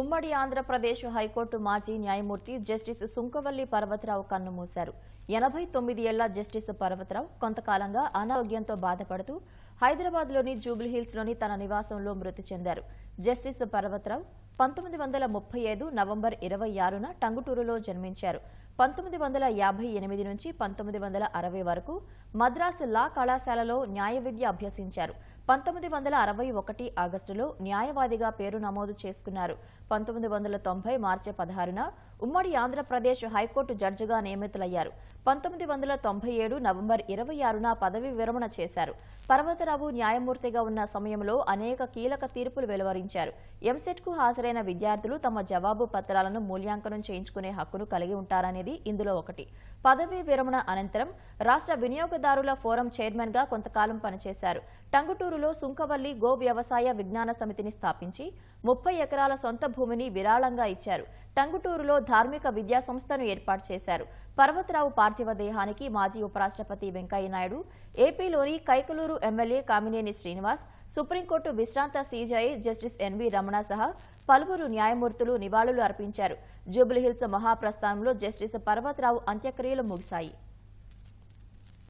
ఉమ్మడి ఆంధ్రప్రదేశ్ హైకోర్టు మాజీ న్యాయమూర్తి జస్టిస్ సుంకవల్లి పర్వతరావు కన్ను మూశారు. ఎనభై తొమ్మిది ఏళ్ళ జస్టిస్ పర్వతరావు కొంతకాలంగా అనారోగ్యంతో బాధపడుతూ హైదరాబాద్లోని జూబ్లీహిల్స్లోని తన నివాసంలో మృతి చెందారు. జస్టిస్ పర్వతరావు పంతొమ్మిది వందల ముప్పై ఐదు నవంబర్ ఇరవై ఆరున టంగుటూరులో జన్మించారు. పంతొమ్మిది వందల యాభై ఎనిమిది నుంచి పంతొమ్మిది వందల అరవై వరకు మద్రాసు లా కళాశాలలో న్యాయ విద్య అభ్యసించారు. పంతొమ్మిది వందల అరవై ఒకటి ఆగస్టులో న్యాయవాదిగా పేరు నమోదు చేసుకున్నారు. పంతొమ్మిది వందల తొంభై మార్చి పదహారున ఉమ్మడి ఆంధ్రప్రదేశ్ హైకోర్టు జడ్జిగా నియమితులయ్యారు. పంతొమ్మిది వందల తొంభై ఏడు నవంబర్ ఇరవై ఆరున పదవి విరమణ చేశారు. పర్వతరావు న్యాయమూర్తిగా ఉన్న సమయంలో అనేక కీలక తీర్పులు వెలువరించారు. ఎంసెట్కు హాజరైన విద్యార్థులు తమ జవాబు పత్రాలను మూల్యాంకనం చేయించుకునే హక్కును కలిగి ఉంటారనేది ఇందులో ఒకటి. పదవీ విరమణ అనంతరం రాష్ట్ర వినియోగదారుల ఫోరం చైర్మన్గా కొంతకాలం పనిచేశారు. టంగుటూరు నెల్లూరులో సుంకవల్లి గో వ్యవసాయ విజ్ఞాన సమితిని స్థాపించి ముప్పై ఎకరాల సొంత భూమిని విరాళంగా ఇచ్చారు. టంగుటూరులో ధార్మిక విద్యా సంస్థను ఏర్పాటు చేశారు. పర్వతరావు పార్థివ దేహానికి మాజీ ఉపరాష్ట్రపతి వెంకయ్యనాయుడు ఏపీలోని Kaikaluru MLA Kamineni Srinivas supreme court విశ్రాంత సీజఐ జస్టిస్ ఎన్వి రమణ సహా పలువురు న్యాయమూర్తులు నివాళులు అర్పించారు. జూబ్లీహిల్స్ మహాప్రస్థానంలో జస్టిస్ పర్వతరావు అంత్యక్రియలు ముగిశాయి.